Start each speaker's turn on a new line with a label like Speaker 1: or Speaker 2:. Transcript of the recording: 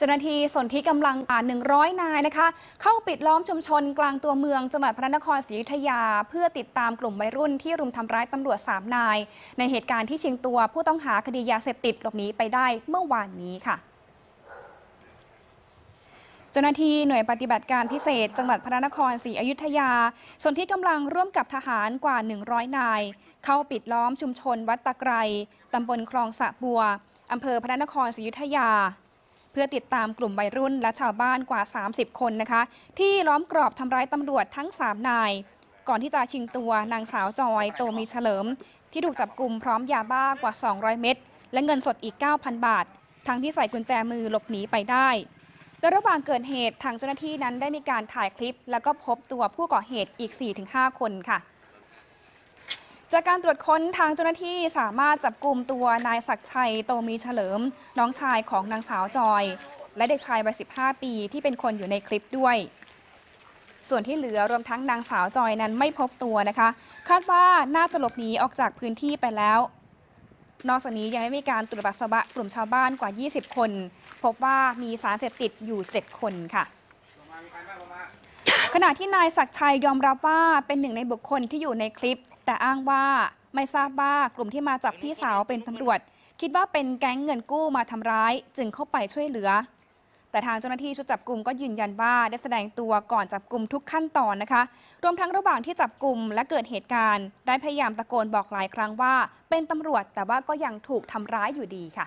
Speaker 1: เจ้าหน้าที่ส่วนที่กำลังกว่า100 นายนะคะ เข้าปิดล้อมชุมชนกลางตัวเมืองจังหวัดพระนครศรีอยุธยา เพื่อติดตามกลุ่มวัยรุ่นที่รุมทำร้ายตำรวจ 3 นาย ในเหตุการณ์ที่ชิงตัวผู้ต้องหาคดียาเสพติดหลบหนีไปได้เมื่อวานนี้ค่ะเจ้าหน้าที่หน่วยปฏิบัติการพิเศษ จังหวัดพระนครศรีอยุธยา ส่วนที่กำลังร่วมกับทหารกว่า 100 นาย เข้าปิดล้อมชุมชนวัดตะไครตำบลคลองสะบัวอำเภอพระนครศรีอยุธยา เพื่อติดตามกลุ่มวัยรุ่นและชาวบ้านกว่า 30 คนนะคะ ที่ล้อมกรอบทำร้ายตำรวจทั้ง 3 นาย ก่อนที่จะชิงตัวนางสาวจอยโตมีเฉลิม ที่ถูกจับกลุ่มพร้อมยาบ้ากว่า 200 เม็ดและเงินสดอีก 9,000 บาท ทั้งที่ใส่กุญแจมือหลบหนีไปได้โดยระหว่างเกิดเหตุทางเจ้าหน้าที่นั้นได้มีการถ่ายคลิป แล้วก็พบตัวผู้ก่อเหตุอีก 4-5 คนค่ะ จากการตรวจค้นทางเจ้าหน้าที่สามารถจับกลุ่มตัวนายศักชัยโตมีเฉลิม น้องชายของนางสาวจอย และเด็กชายวัย 15 ปีที่เป็นคนอยู่ในคลิปด้วย ส่วนที่เหลือรวมทั้งนางสาวจอยนั้นไม่พบตัวนะคะ คาดว่าน่าจะหลบหนีออกจากพื้นที่ไปแล้ว นอกจากนี้ยังได้มีการตรวจปัสสาวะกลุ่มชาวบ้านกว่า 20 คน พบว่ามีสารเสพติดอยู่ 7 คนค่ะ ขณะที่นายศักชัยยอมรับว่าเป็นหนึ่งในบุคคลที่อยู่ในคลิป แต่อ้างว่าไม่ทราบว่ากลุ่มที่มาจับพี่สาวเป็นตำรวจ คิดว่าเป็นแก๊งเงินกู้มาทำร้าย จึงเข้าไปช่วยเหลือ แต่ทางเจ้าหน้าที่ชุดจับกลุ่มก็ยืนยันว่าได้แสดงตัวก่อนจับกลุ่มทุกขั้นตอนนะคะ รวมทั้งระหว่างที่จับกลุ่มและเกิดเหตุการณ์ ได้พยายามตะโกนบอกหลายครั้งว่า เป็นตำรวจแต่ว่าก็ยังถูกทำร้ายอยู่ดีค่ะ